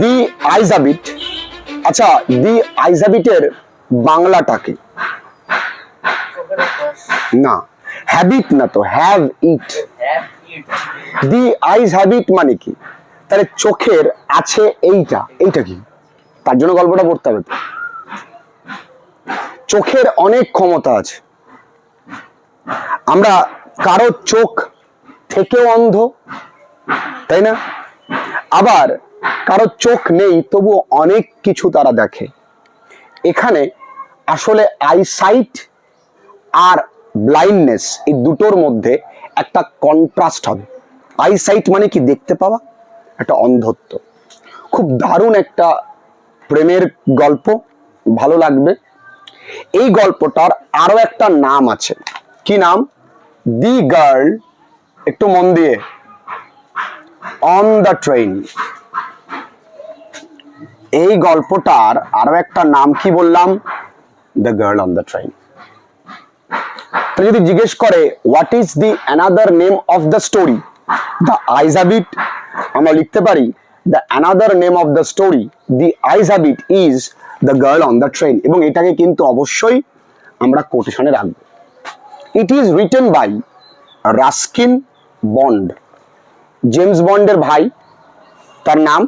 দি আইজাবিট। আচ্ছা দি আইজাবিটের বাংলাটাকে। না হ্যাবিট না তো have it the eyes habit মানে কি? তাহলে চোখের আছে এইটা এইটা কি? তার জন্য গল্পটা পড়তে হবে চোখের অনেক ক্ষমতা আছে। আমরা কারও চোখ থেকেও অন্ধ, তাই না? আবার কারও চোখ নেই তবু অনেক কিছু তারা দেখে। এখানে আসলে আইসাইট আর ব্লাইন্ডনেস এই দুটোর মধ্যে একটা কন্ট্রাস্ট হবে। আইসাইট মানে কি দেখতে পাওয়া? একটা অন্ধত্ব। খুব দারুণ একটা প্রেমের গল্প, ভালো লাগবে। এই গল্পটার আরও একটা নাম আছে। কি নাম? দি গার্ল, একটু মন দিয়ে। অন দ্য ট্রেন এই গল্পটার আরও একটা নাম কি বললাম? The girl on the train তো যদি জিজ্ঞেস করে what is the another name of the story the eyes have it আমরা লিখতে পারি the another name of the story the eyes have it is the girl on the train এবং এটাকে কিন্তু অবশ্যই আমরা কোটেশনে রাখব। It is written by Ruskin Bond James বন্ডের ভাই, তার নাম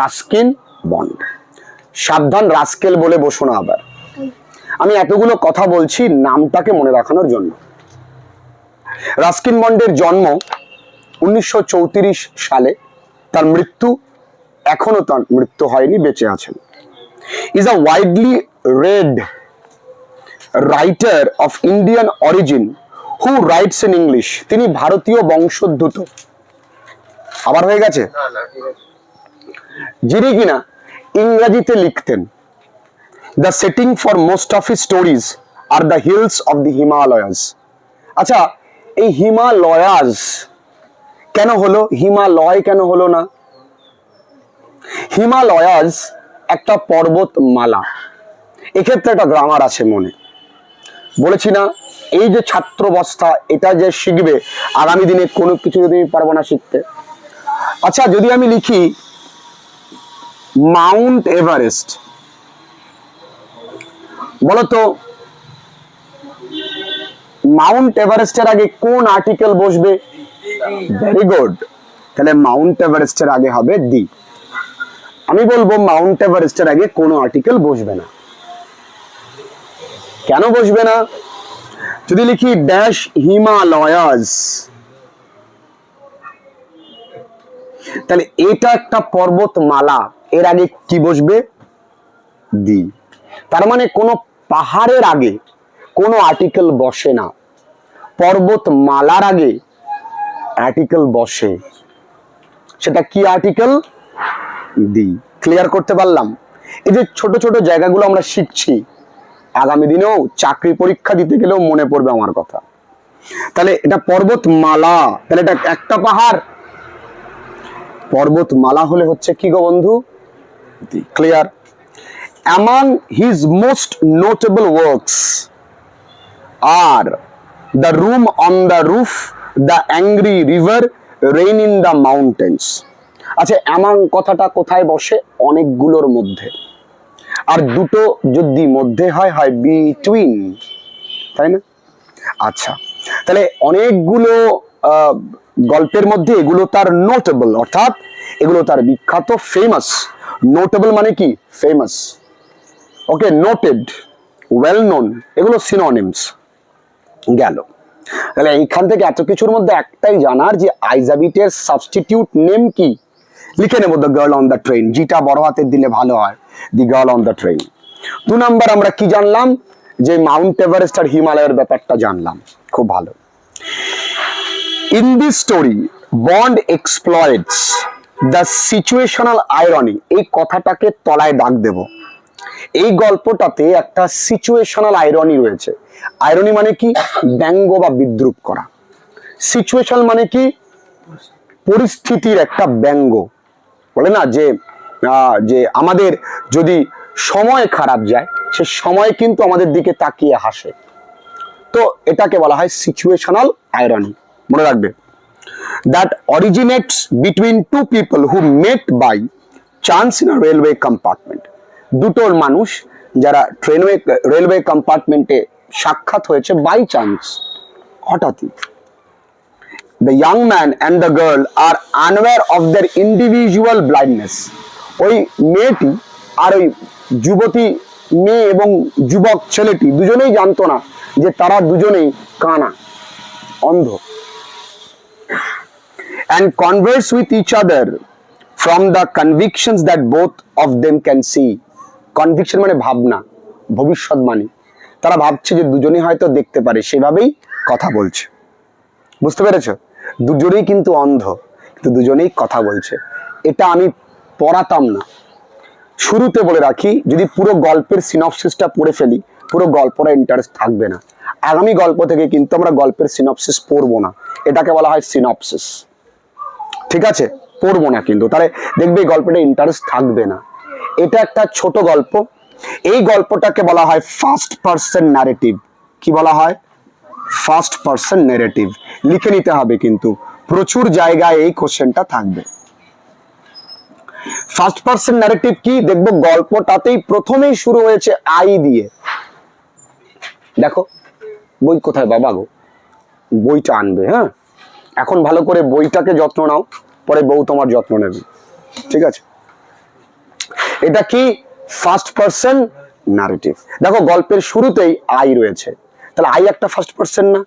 রাস্কিন বন্ড সাবধান রাস্কেল বলে বসো না আবার। আমি এতগুলো কথা বলছি নামটাকে মনে রাখানোর জন্য। রাস্কিন বন্ডের জন্ম উনিশশো সালে। তার মৃত্যু এখনও তার মৃত্যু হয়নি, বেঁচে আছেন। Is a widely read writer of Indian origin who writes in English তিনি ভারতীয় বংশোদ্ভূত। আবার হয়ে গেছে? যিনি কিনা? ইংরেজিতে লিখতেন the setting for most of his stories are the hills of the Himalayas আচ্ছা এই হিমালয়াস কেন হলো? হিমালয় কেন হলো না? হিমালয়াস একটা পর্বতমালা। এক্ষেত্রে একটা গ্রামার আছে মনে। বলেছি না, এই যে ছাত্রবস্থা, এটা যে শিখবে, আগামী দিনে কোনো কিছু যদি পারব না শিখতে। আচ্ছা যদি আমি লিখি মাউন্ট এভারেস্ট। বলতো, মাউন্ট এভারেস্টের আগে কোন আর্টিকেল বসবে? ভেরি গুড তাহলে মাউন্ট এভারেস্টের আগে হবে দি আমি বলব মাউন্ট এভারেস্টের আগে কোনো আর্টিকেল বসবে না। কেন বসবে না? যদি লিখি ড্যাশ হিমালয়াস তাহলে এটা একটা পর্বতমালা। এর আগে কি বসবে? দি তার মানে কোনো পাহাড়ের আগে কোনো আর্টিকেল বসে না। পর্বতমালার আগে আর্টিকেল বসে। সেটা কি আর্টিকেল দি ক্লিয়ার করতে পারলাম? এই যে ছোট ছোট জায়গাগুলো আমরা শিখছি, আগামী দিনেও চাকরি পরীক্ষা দিতে গেলেও মনে পড়বে আমার কথা। তাহলে এটা পর্বতমালা, তাহলে এটা একটা পাহাড় পর্বতমালা হলে হচ্ছে কি গো বন্ধু? Clear among his most notable works are the room on the roof the angry river rain in the mountains আচ্ছা অ্যামাং কথাটা কোথায় বসে? অনেকগুলোর মধ্যে। আর দুটো যদি মধ্যে হয় হয় বিটুইন তাই না? আচ্ছা তাহলে অনেকগুলো গল্পের মধ্যে এগুলো তার নোটেবল অর্থাৎ এগুলো তার বিখ্যাত ফেমাস নোটেবল মানে কি? Famous okay noted well known এগুলো সিনোনিমস গেল। তাহলে এইখান থেকে এত কিছুর মধ্যে একটাই জানার যে আইজাবিটের সাবস্টিটিউট নেম কি? লিখে নেব the girl on the train জিটা বড় হাতের দিলে ভালো হয়। The girl on the train দু নাম্বার আমরা কি জানলাম? যে মাউন্ট এভারেস্ট আর হিমালয়ের ব্যাপারটা জানলাম। খুব ভালো। In this story Bond exploits the situational irony এই কথাটাকে তলায় দাগ দেব। এই গল্পটাতে একটা সিচুয়েশনাল আইরনি রয়েছে। আইরনি মানে কি? ব্যঙ্গ বা বিদ্রুপ করা। সিচুয়েশন মানে কি? পরিস্থিতির একটা ব্যঙ্গ। বলে না যে যে আমাদের যদি সময় খারাপ যায়, সে সময় কিন্তু আমাদের দিকে তাকিয়ে হাসে। তো এটাকে বলা হয় সিচুয়েশনাল আইরনি মনে রাখবে। That originates between two people who met by chance in railway compartment দুটোর মানুষ যারা ট্রেনওয়ে রেলওয়ে কম্পার্টমেন্টে সাক্ষাৎ হয়েছে বাই চান্স হঠাৎই। The young man and the girl are unaware of their individual blindness ওই মেয়েটি আর ওই যুবতী মেয়ে এবং যুবক ছেলেটি দুজনেই জানতো না যে তারা দুজনেই কানা, অন্ধ। And converse with each other from the convictions that both of them can see. Conviction মানে ভাবনা, ভবিষ্যৎবাণী। তারা ভাবছে যে দুজনেই হয়তো দেখতে পারে, সেভাবেই কথা বলছে। বুঝতে পেরেছ? দুজনেই কিন্তু অন্ধ, কিন্তু দুজনেই কথা বলছে। এটা আমি পড়াতাম না। শুরুতে বলে রাখি, যদি পুরো গল্পের সিনপসিসটা পড়ে ফেলি পুরো গল্পটা ইন্টারেস্ট থাকবে না। আগামী গল্প থেকে কিন্তু আমরা গল্পের সিনপসিস পড়ব না। এটাকে বলা হয় সিনপসিস ঠিক আছে? পড়ব না কিন্তু। তাহলে দেখবে এই গল্পটা ইন্টারেস্ট থাকবে না। এটা একটা ছোট গল্প। এই গল্পটাকে বলা হয় ফার্স্ট পার্সন ন্যারেটিভ কি বলা হয়? ফার্স্ট পার্সন ন্যারেটিভ লিখে নিতে হবে কিন্তু। প্রচুর জায়গায় এই কোশ্চেনটা থাকবে। ফার্স্ট পার্সন ন্যারেটিভ কি? দেখব গল্পটাতেই প্রথমেই শুরু হয়েছে আই দিয়ে। দেখো, বই কোথায় বাবা গো? বইটা আনবে হ্যাঁ? এখন ভালো করে বইটাকে যত্ন নাও, পরে বউ তোমার যত্ন নেবে, ঠিক আছে? এটা কি ফার্স্ট পার্সন নারেটিভ দেখো, গল্পের শুরুতেই আই রয়েছে। তাহলে আই একটা ফার্স্ট পার্সন না?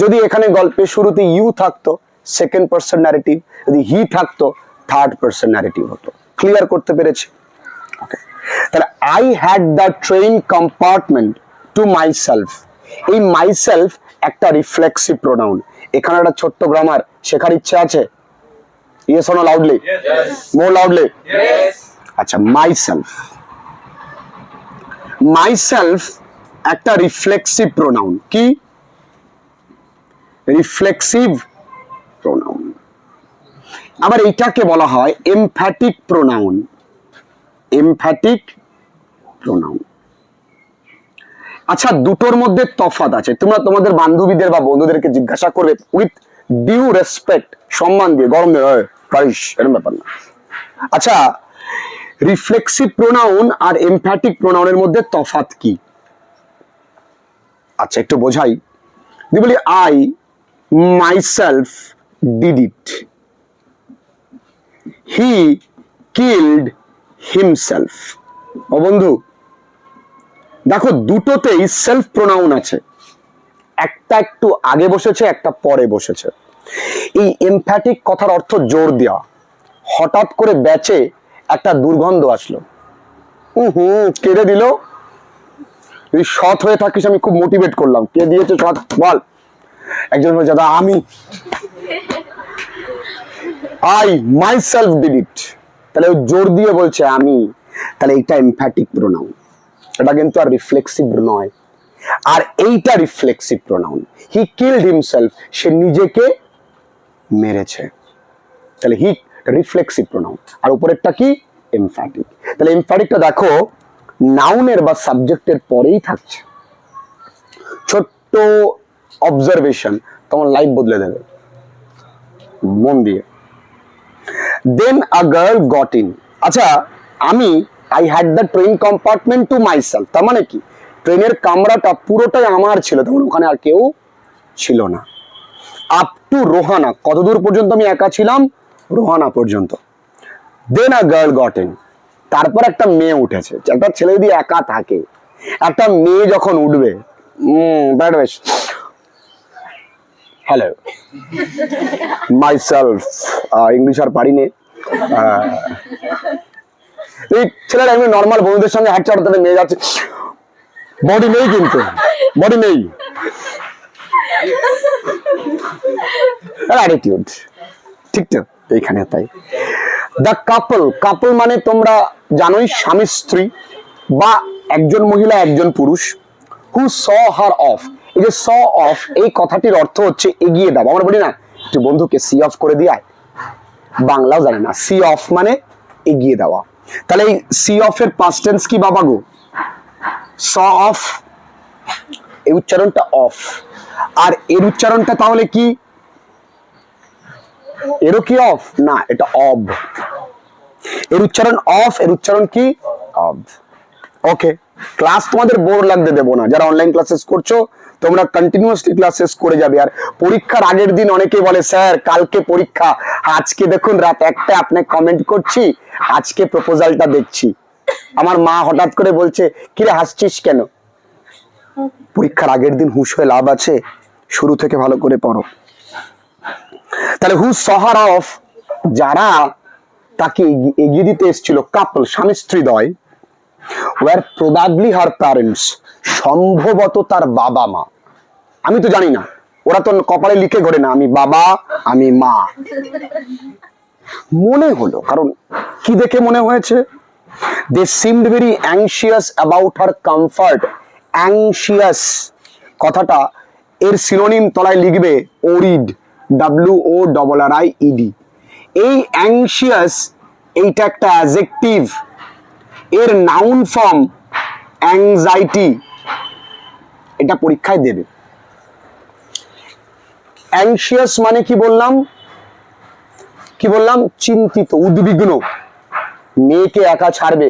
যদি এখানে গল্পের শুরুতে ইউ থাকতো সেকেন্ড পার্সন ন্যারেটিভ যদি হি থাকতো থার্ড পার্সন ন্যারেটিভ হতো। ক্লিয়ার করতে পেরেছি? তাহলে I had the train compartment to myself এই মাই সেলফ একটা রিফ্লেক্সিভ প্রোনাউন এখানে একটা ছোট্ট গ্রামার শেখার ইচ্ছে আছে? ইয়ে শোনো লাউডলি মোর লাউডলি আচ্ছা মাই সেলফ মাই সেলফ একটা রিফ্লেক্সিভ প্রোনাউন কি? রিফ্লেক্সিভ প্রোনাউন আবার এটাকে বলা হয় এমফ্যাটিক প্রোনাউন এমফ্যাটিক প্রোনাউন আচ্ছা দুটোর মধ্যে তফাত আছে। তোমরা তোমাদের বান্ধবীদের বা বন্ধুদেরকে জিজ্ঞাসা করবে, উইথ ডিউ রেসপেক্ট, সম্মান দিয়ে গরম এরকম ব্যাপার না। আচ্ছা রিফ্লেক্সিভ প্রোনাউন আর এমফ্যাটিক প্রোনাউনের মধ্যে তফাৎ কি? আচ্ছা একটু বোঝাই। যদি বলি, I, myself, did it. He killed himself. ও বন্ধু দেখো, দুটোতেই সেলফ প্রোনাউন আছে। একটা একটু আগে বসেছে, একটা পরে বসেছে। এই এমফ্যাটিক কথার অর্থ জোর দেওয়া। হঠাৎ করে ব্যাচে একটা দুর্গন্ধ আসলো। হুম কেড়ে দিল। যদি সৎ হয়ে থাকিস, আমি খুব মোটিভেট করলাম। কে দিয়েছে সৎ? বল। একজন দাদা, আমি। I myself did it তাহলে জোর দিয়ে বলছে, আমি। তাহলে এটা এমফ্যাটিক প্রোনাউন এটা কিন্তু আর রিফ্লেক্সিভ নয়। আর এইটা reflexive pronoun he killed himself সে নিজেকে মেরেছে। তাহলে হি রিফ্লেক্সিভ প্রোনাউন আর উপরেরটা কি? এমফ্যাটিক তাহলে এমফ্যাটিকটা দেখো নাউনের বা সাবজেক্টের পরেই থাকছে। ছোট্ট অবজারভেশন তোমার লাইফ বদলে দেবে। মন দিয়ে। Then a girl got in আচ্ছা আমি I had the train compartment to myself তার মানে কি? ট্রেনের কামরাটা পুরোটাই আমার ছিল। তখন ওখানে আর কেউ ছিল না। আপ টু রোহানা কতদূর পর্যন্ত আমি একা ছিলাম? রোহানা পর্যন্ত। Then a girl got in তারপর একটা মেয়ে উঠেছে। একটা ছেলে যদি একা থাকে একটা মেয়ে যখন উঠবে বেশ। হ্যালো মাই সেলফ ইংলিশ আর পারি নে আহ, এই এমনি নর্মাল বন্ধুদের সঙ্গে মেয়ে যাচ্ছে। বডি নেই কিন্তু বডি নেই। মানে জানোই স্বামী, স্ত্রী বা একজন মহিলা, একজন পুরুষ হু স হার অফ এই যে স অফ এই কথাটির অর্থ হচ্ছে এগিয়ে দাও। আমরা বলি না বন্ধুকে সি অফ করে দিয়ে বাংলাও জানে না সি অফ মানে এগিয়ে দেওয়া। তাহলে এই সি অফ এর পাস্টেন্স কি বাবা গো? স অফ, এই উচ্চারণটা অফ। আর এর উচ্চারণটা তাহলে কি? এরও কি অফ? না, এটা অব। এর উচ্চারণ অফ, এর উচ্চারণ কি? অব। ওকে ক্লাস তোমাদের বোর লাগতে দেবো না। যারা অনলাইন ক্লাসেস করছ, তোমরা কন্টিনিউয়াসলি ক্লাসেস করে যাবে। আর পরীক্ষার আগের দিন অনেকে বলে, স্যার, কালকে পরীক্ষা। আজকে দেখুন, রাত একটা আপনাকে কমেন্ট করছি, আজকে প্রপোজালটা দেখছি। আমার মা হঠাৎ করে বলছে কিরে হাসছিস কেন? পরীক্ষার আগের দিন হুশ হয়ে লাভ আছে, শুরু থেকে ভালো করে পড়ো। তাহলে হু সহার অফ যারা তাকে এগি- এগিয়ে দিতে এসেছিল কাপল স্বামী স্ত্রী দয় ওয়ার প্রবাবলি হার প্যারেন্টস সম্ভবত তার বাবা মা। আমি তো জানি না, ওরা তো কপালে লিখে ঘরে না, আমি বাবা, আমি মা। মনে হলো, কারণ কি দেখে মনে হয়েছে? They seemed very anxious about her comfort anxious কথাটা এর সিনোনিম তলায় লিখবে worried W O double R I E D এই অ্যাংশিয়াস এইটা একটা অ্যাজেক্টিভ এর নাউন ফর্ম অ্যাংজাইটি এটা পরীক্ষায় দেবে। অ্যাংশিয়াস মানে কি বললাম? কি বললাম? চিন্তিত, উদ্বিগ্ন। মেয়েকে একা ছাড়বে,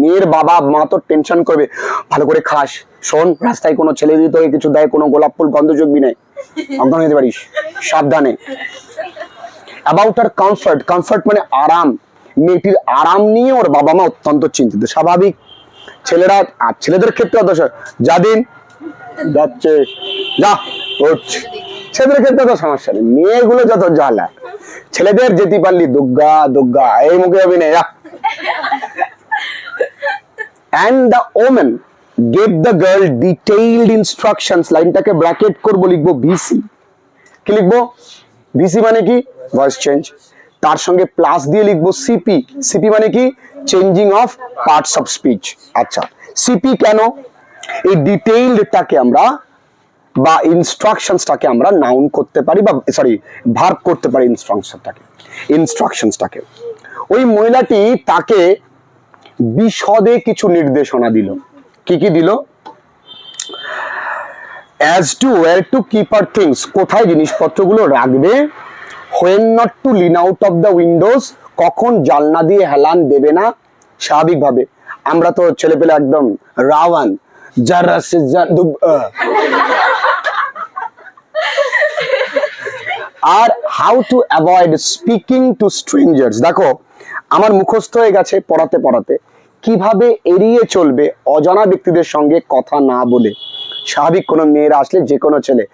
মেয়ের বাবা মা তো টেনশন করবে। ভালো করে খাস, শোন, রাস্তায় কোনো ছেলে যদি তোকে কিছু দেয়, কোনো গোলাপ ফুল গন্ধ যোগবি নেই। অজ্ঞান হতে পারিস, সাবধানে। অ্যাবাউট আর কমফর্ট কমফর্ট মানে আরাম। মেয়েটির আরাম নিয়ে ওর বাবা মা অত্যন্ত চিন্তিত। স্বাভাবিক ছেলেরা আর ছেলেদের ক্ষেত্রে অত যা দিন যাচ্ছে, যা উঠছে ছেলেদের ক্ষেত্রে তো সমস্যা নেই। মেয়েগুলো যত জ্বালা, ছেলেদের যেতে পারলি দুর্গা দুর্গা এই মুখে যাবি না and the women gave the girl detailed instructions লাইনটাকে bracket করব, লিখব ভিসি কি লিখব? ভিসি মানে কি? ভয়েস চেঞ্জ তার সঙ্গে প্লাস দিয়ে লিখব সিপি সিপি মানে কি? Changing of parts of speech আচ্ছা সিপি কেন? এই ডিটেইলডটাকে আমরা বা ইনস্ট্রাকশনসটাকে আমরা নাউন করতে পারি বা সরি ভার্ব করতে পারি ইনস্ট্রাকশনটাকে ইনস্ট্রাকশনসটাকে ওই মহিলাটি তাকে বিশদে কিছু নির্দেশনা দিল। কি কি দিল? As to where to keep her things কোথায় জিনিসপত্রগুলো রাখবে when not to lean out of the windows কখন জালনা দিয়ে হেলান দেবে না? স্বাভাবিকভাবে। আমরা তো ছেলে পেলে একদম রাওয়ান। আর how to avoid speaking to strangers দেখো, আমার মুখস্থ হয়ে গেছে পড়াতে পড়াতে। কীভাবে এড়িয়ে চলবে অজানা ব্যক্তিদের সঙ্গে কথা না বলে? স্বাভাবিক কোনো মেয়েরা আসলে যে কোনো ছেলে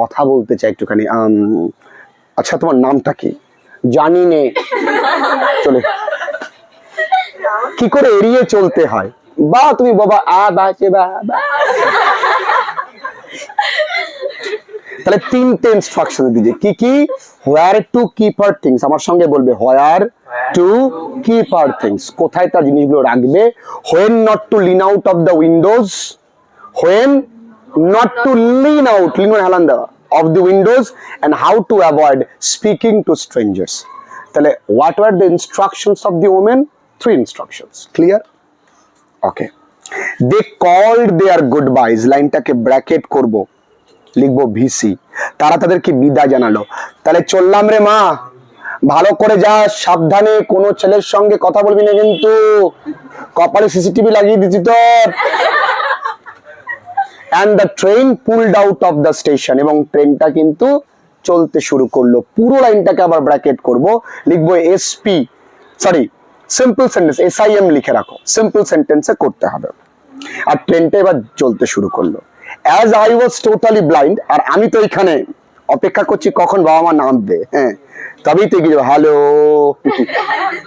কথা বলতে চায় একটুখানি আচ্ছা তোমার নামটা কি? জানি নে। চলে। কি করে এড়িয়ে চলতে হয়? বা, তুমি বাবা, আ, বা বা। তাহলে তিনটে ইনস্ট্রাকশন দিয়েছে। কি কি? Where to keep her things আমার সঙ্গে বলবে where to keep her things কোথায় তার জিনিসগুলো রাখবে? When not to lean out of the windows when not to lean out lean হেলান দেওয়া। Of the windows and how to avoid speaking to strangers তাহলে what are the instructions of the women three instructions clear okay they called their goodbyes লাইনটাকে bracket করব, লিখব VC তারা তাদেরকে বিদায় জানালো। তাহলে, চললাম রে মা, ভালো করে যা, সাবধানে, কোনো ছেলের সঙ্গে কথা বলবি না কিন্তু। কপালে সিসিটিভি লাগিয়ে দিচ্ছি তোর। And the train pulled out of the station এবং ট্রেনটা কিন্তু চলতে শুরু করল। পুরো লাইনটাকে আবার ব্র্যাকেট করব। লিখব SP sorry simple sentence S I M লিখে রাখো। সিম্পল সেন্টেন্সে করতে হবে। আর ট্রেনটা এবার চলতে শুরু করল। As I was totally blind আর আমি তো এখানে অপেক্ষা করছি কখন বাবা মা নামবে হ্যাঁ? তবেই তো গিয়ে hello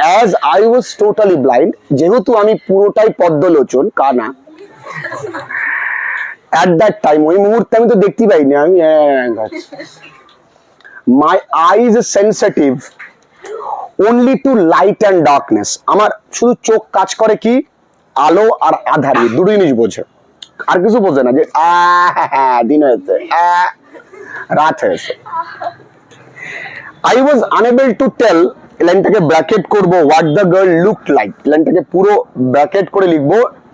as I was totally blind যেহেতু আমি পুরোটাই পদ্মলোচন, কানা অ্যাট দ্যাট টাইম ওই মুহূর্তে আমি তো দেখতে পাইনি, আমি my eyes sensitive only to light and darkness আমার শুধু চোখ কাজ করে কি? আলো আর আধারি দুটো জিনিস বোঝে। আর কিছু বোঝে না যে দিন হয়েছে রাত হয়েছে। I was unable to tell লাইনটাকে bracket করব what the girl look like লাইনটাকে পুরো ব্র্যাকেট করে লিখব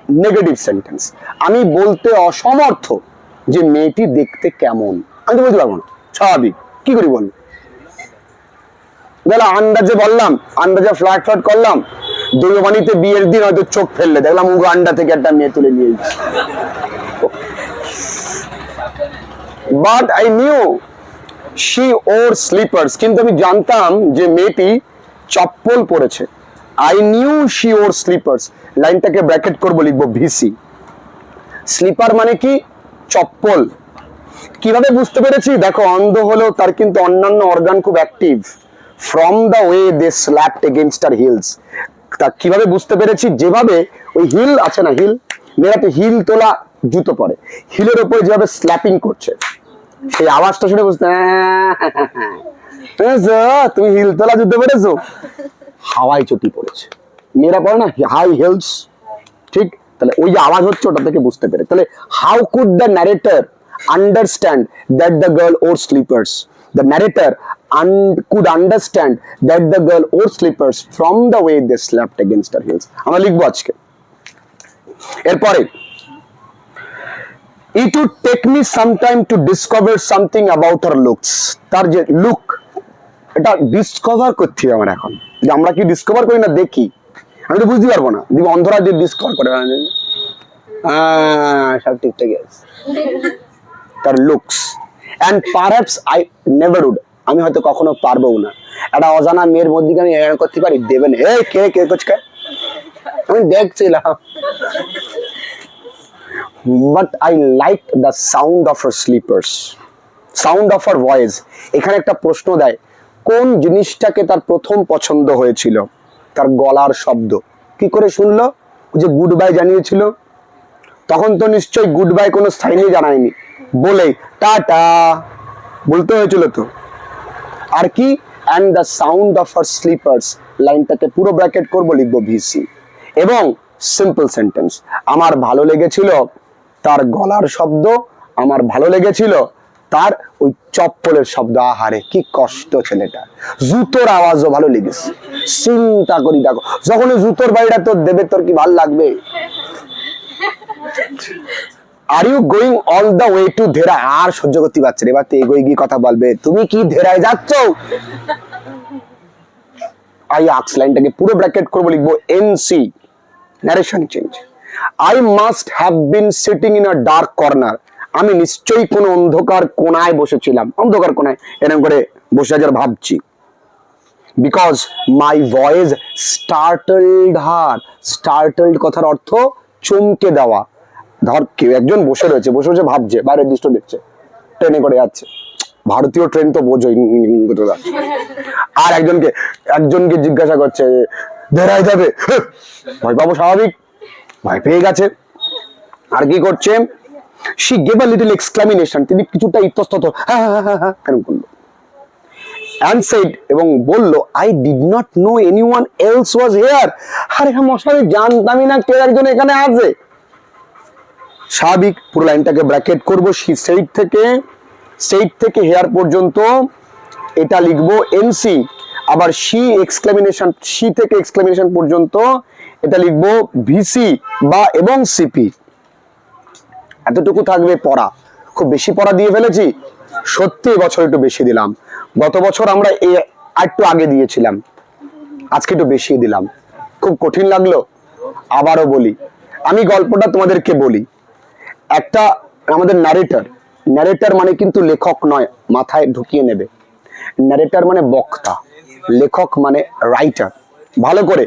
নেগেটিভ সেন্টেন্স আমি বলতে অসমর্থ যে মেয়েটি দেখতে কেমন। আমি তো বলতে পারব না। স্বাভাবিক। কি করি বল? গেল আন্দাজে বললাম, আন্দাজে ফ্ল্যাট ফ্ল্যাট করলাম। দৈবানিতে বিয়ের দিন হয়তো চোখ ফেললে। দেখলাম উগান্ডা থেকে একটা মেয়ে তুলে নিয়ে but I knew she wore slippers কিন্তু আমি জানতাম যে মেয়েটি চপ্পল পরেছে। I knew she wore slippers লাইনটাকে bracket করব, লিখব ভিসি। স্লিপার মানে কি? চপ্পল। কীভাবে বুঝতে পেরেছি? দেখো, অন্ধ হলেও তার কিন্তু অন্যান্য অর্গান খুব active from the way they slapped against her heels তা কীভাবে বুঝতে পেরেছি? যেভাবে ওই হিল আছে না হিল মেয়েরা হিল তোলা জুতো পরে। হিলের উপরে যেভাবে স্ল্যাপিং করছে। সেই আওয়াজটা শুনে বুঝতে বুঝেছ? তুমি হিল তোলা জুতো পরেছো? হাওয়াই চটি পড়েছে মেয়েরা পড়ে না হাই হিলস ঠিক? তাহলে ওই যে আওয়াজ হচ্ছে, ওটা থেকে বুঝতে পেরে। তাহলে how could the narrator understand that the girl wore slippers the narrator could understand that the girl wore slippers from the way they slapped against her heels আমরা লিখব আজকে। এরপরে it would take me some time to discover something about her looks তার যে look এটা discover হবে আমার এখন। যে আমরা কি ডিসকভার করি না, দেখি। আমি তো বুঝতে পারব না। দিব অন্ধরা যে ডিসকভার করে আহ, সব ঠিকঠাক আছে। তার looks and perhaps I never would আমি হয়তো কখনো পারব না। একটা অজানা মেয়ের মধ্যে আমি এরকম করতে পারি দেবেন এ কে কে কোচকা আমি দেখছিলাম। But I like the sound of her slippers sound of her voice এখানে একটা প্রশ্ন দেয় কোন জিনিসটাকে তার প্রথম পছন্দ হয়েছিল? তার গলার শব্দ। কি করে শুনলো? যে গুড বাই জানিয়েছিল। তখন তো নিশ্চয়ই গুড বাই কোনো সাইনে জানায়নি। বলে টাটা। বলতে হয়েছিল তো। আর কি? And the sound of her slippers লাইনটাকে পুরো ব্র্যাকেট করব, লিখব ভিসি এবং সিম্পল সেন্টেন্স আমার ভালো লেগেছিল তার গলার শব্দ, আমার ভালো লেগেছিল তার ওই চপ্পলের শব্দ, আহারে, কি কষ্ট ছেলেটা। জুতোর আওয়াজও ভালো লেগেছে। চিন্তা করি দেখো, যখন জুতোর বাড়িটা তোর দেবে, তোর কি ভালো লাগবে? Are you going all the way to Dehra আর সহ্য করতে পারছে এবার তো এগোয় গিয়ে কথা বলবে। তুমি কি ধেরায় যাচ্ছ? আই আক্স লাইনটাকে পুরো ব্র্যাকেট করব, লিখব NC narration change I must have been sitting in a dark corner আমি নিশ্চয়ই কোনো অন্ধকার কোনায় বসেছিলাম। অন্ধকার কোনায় এরকম করে বসে আজ ভাবছি। বিকজ মাই ভয়েস স্টার্টলড হার স্টার্টলড কথার অর্থ চমকে দেওয়া। ধর, কেউ একজন বসে রয়েছে, বসে বসে ভাবছে, বাইরের দৃশ্য দেখছে। ট্রেনে করে যাচ্ছে। ভারতীয় ট্রেন তো বোঝোই আর একজনকে একজনকে জিজ্ঞাসা করছে ধেরাই যাবে? ভয় পাবো স্বাভাবিক। ভয় পেয়ে গেছে। আর কি করছে? She gave a little exclamation তিনি কিছুটা ইতস্তত কেন করল এবং বলল I did not know anyone else was here আরে মশাই, জানতামই না কেউ একজন এখানে আছে। স্বাভাবিক, পুরো লাইনটাকে ব্র্যাকেট করব, সি সেইট থেকে সেইট থেকে হেয়ার পর্যন্ত এটা লিখব এনসি আবার সি এক্সক্লামিনেশন সি থেকে এক্সক্লামিনেশন পর্যন্ত এটা লিখব ভিসি বা এবং সিপি এতটুকু থাকবে পড়া। খুব বেশি পড়া দিয়ে ফেলেছি, সত্যি বছর একটু বেশি দিলাম। গত বছর আমরা এ একটু আগে দিয়েছিলাম, আজকে একটু বেশি দিলাম। খুব কঠিন লাগল, আবারও বলি। আমি গল্পটা তোমাদেরকে বলি। একটা আমাদের ন্যারেটর ন্যারেটর মানে কিন্তু লেখক নয়, মাথায় ঢুকিয়ে নেবে। ন্যারেটার মানে বক্তা, লেখক মানে রাইটার ভালো করে